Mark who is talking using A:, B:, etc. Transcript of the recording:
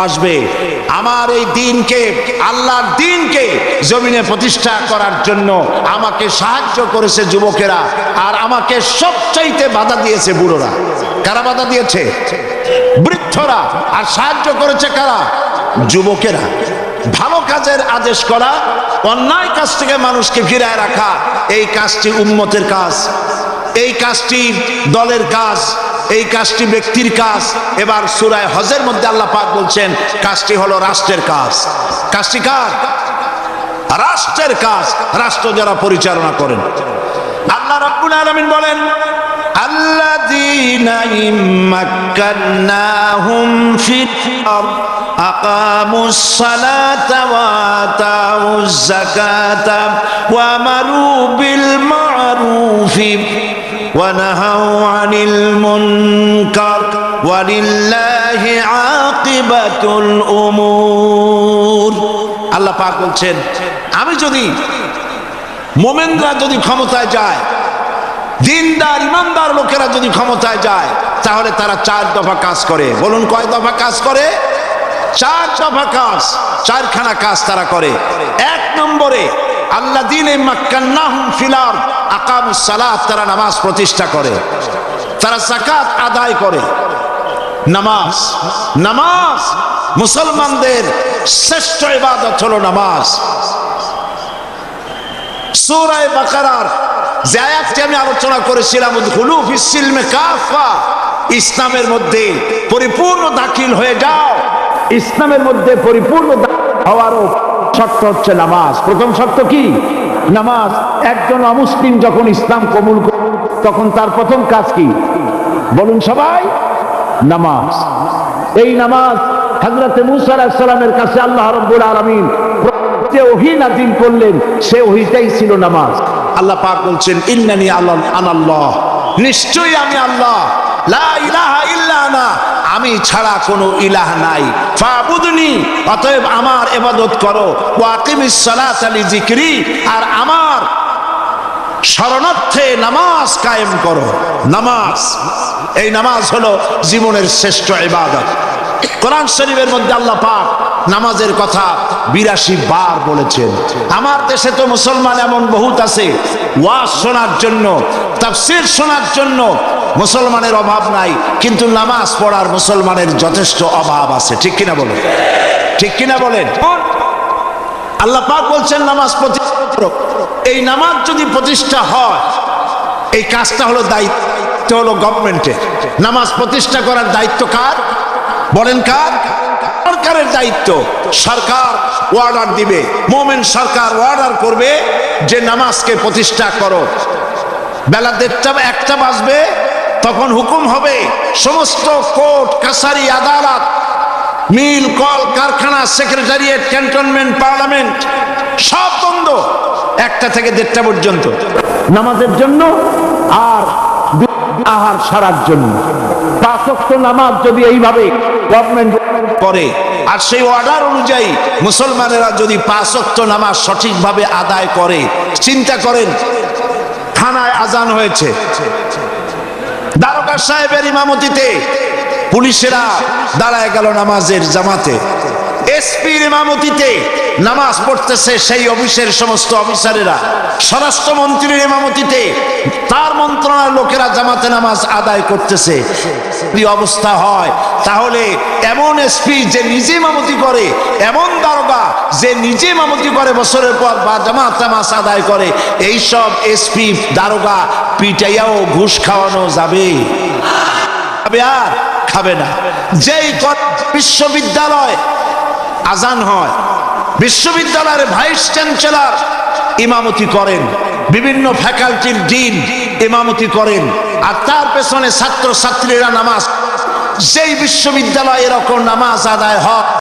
A: বাসবে আমার এই দিনকে, আল্লাহর দিনকে জমিনে প্রতিষ্ঠা করার জন্য আমাকে সাহায্য করেছে যুবকেরা, আর আমাকে সবচাইতে বাধা দিয়েছে বুড়োরা। কারা বাধা দিয়েছে? বৃদ্ধরা। আর সাহায্য করেছে কারা? যুবকেরা। ভালো কাজের আদেশ করা, অন্যায় কাজ থেকে মানুষকে ফিরায় রাখা, এই কাজটি উন্মতের কাজ, এই কাজটি দলের কাজ এই কাজটি ব্যক্তির কাজ এবার সুরায় হজের মধ্যে আল্লাহ পাক বলছেন কাজটি হলো রাষ্ট্রের কাজ কাজটি কার রাষ্ট্রের কাজ রাষ্ট্র যারা পরিচালনা করেন আল্লাহ রাব্বুল আলামিন বলেন الذين إن مكناهم في الأرض أقاموا الصلاة وآتوا الزكاة وأمروا بالمعروف ونهوا عن المنكر ولله عاقبة الأمور আল্লাহ পাক বলছেন আমি যদি মোমেনরা যদি ক্ষমতায় যায় দিনদার ইমানদার লোকেরা যদি ক্ষমতায় যায় তাহলে তারা চার দফা কাজ করে বলুন কয় দফা কাজ করে চার দফা কাজ চারখানা কাজ তারা করে এক নম্বরে আল্লাহ দিন ফিলার আকামুস সালাত, তারা নামাজ প্রতিষ্ঠা করে। তারা সাকাত আদায় করে। নামাজ নামাজ। মুসলমানদের শ্রেষ্ঠ ইবাদত হলো নামাজ। সূরায়ে বাকারার যে আমি আলোচনা করেছিলাম কাফা, ইসলামের মধ্যে পরিপূর্ণ দাখিল হয়ে যাও। ইসলামের মধ্যে পরিপূর্ণ হওয়ারও শর্ত হচ্ছে নামাজ। প্রথম শর্ত কি? নামাজ। একজন অমুসলিম যখন ইসলাম কবুল তখন তার প্রথম কাজ কি? বলুন সবাই, নামাজ। এই নামাজ কাছে আল্লাহ রব্বুল আলামিন যে ওহি নাজিল করলেন, সে ওহিটাই ছিল নামাজ। আল্লাহ পাক বলছেন, ইন্নানি আল্লাহ নিশ্চয়ই আমি আল্লাহ। লা ইলাহা আমি ছাড়া কোনো ইলাহ নাই। ফাবুদনি, অতএব আমার এবাদত করো। ওয়াকিমিসালি জিক্রি আর আমার শরণার্থে নামাজ কায়েম করো। নামাজ, এই নামাজ হলো জীবনের শ্রেষ্ঠ ইবাদত। কোরআন শরীফের মধ্যে আল্লাহ পাক নামাজের কথা বিরাশি বার বলেছেন। আমার দেশে তো মুসলমান এমন বহুত আছে, ওয়াজ শোনার জন্য, তাফসির শোনার জন্য মুসলমানের অভাব নাই, কিন্তু নামাজ পড়ার মুসলমানের যথেষ্ট অভাব আছে। ঠিক কিনা বলেন? ঠিক কিনা বলেন? আল্লাহ পাক বলছেন, নামাজ প্রতিষ্ঠা। এই নামাজ যদি প্রতিষ্ঠা হয়, এই কাজটা হলো দায়িত্ব হলো গভর্নমেন্টের নামাজ প্রতিষ্ঠা করার দায়িত্ব কার? বলেন কার? সরকারের দায়িত্ব। সরকার অর্ডার দিবে। মোমেন সরকার অর্ডার করবে যে নামাজকে প্রতিষ্ঠা করো। বেলা দেড়টা, একটা বাজবে, তখন হুকুম হবে সমস্ত কোর্ট, কাছারি, আদালত, মিল, কল, কারখানা, সেক্রেটারিয়েট, ক্যান্টনমেন্ট, পার্লামেন্ট, সব বন্ধ। একটা থেকে দেড়টা পর্যন্ত। নামাজের জন্য আর আহার সারার জন্য। নামাজ যদি এইভাবে গভর্নমেন্ট করে, আর সেই অর্ডার অনুযায়ী মুসলমানেরা যদি পাঁচক্ত নামাজ সঠিকভাবে আদায় করে, চিন্তা করেন, থানায় আজান হয়েছে। দারোগা সাহেবের ইমামতিতে পুলিশেরা দাঁড়ায় গেল নামাজের জামাতে। এসপির ইমামতিতে নামাজ পড়তেছে সেই অফিসের সমস্ত অফিসারেরা। স্বরাষ্ট্রমন্ত্রীর ইমামতিতে তার মন্ত্রণালয়ের লোকেরা জামাতে নামাজ আদায় করতেছে। অবস্থা হয়, তাহলে এমন এসপি যে নিজে মামতি করে, এমন দারোগা যে নিজে মামতি করে বছরের পর বা জামাত নামাজ আদায় করে এই সব এসপি দারোগা পিটাইয়াও ঘুষ খাওয়ানো যাবে। আর খাবে না। যেই বিশ্ববিদ্যালয় আজান হয় বিশ্ববিদ্যালয়ের ভাইস চ্যান্সেলর ইমামতি করেন। বিভিন্ন ফ্যাকাল্টির ডিন ইমামতি করেন। আর তার পেছনে ছাত্র ছাত্রীরা নামাজ যেই বিশ্ববিদ্যালয় এরকম নামাজ আদায় হয়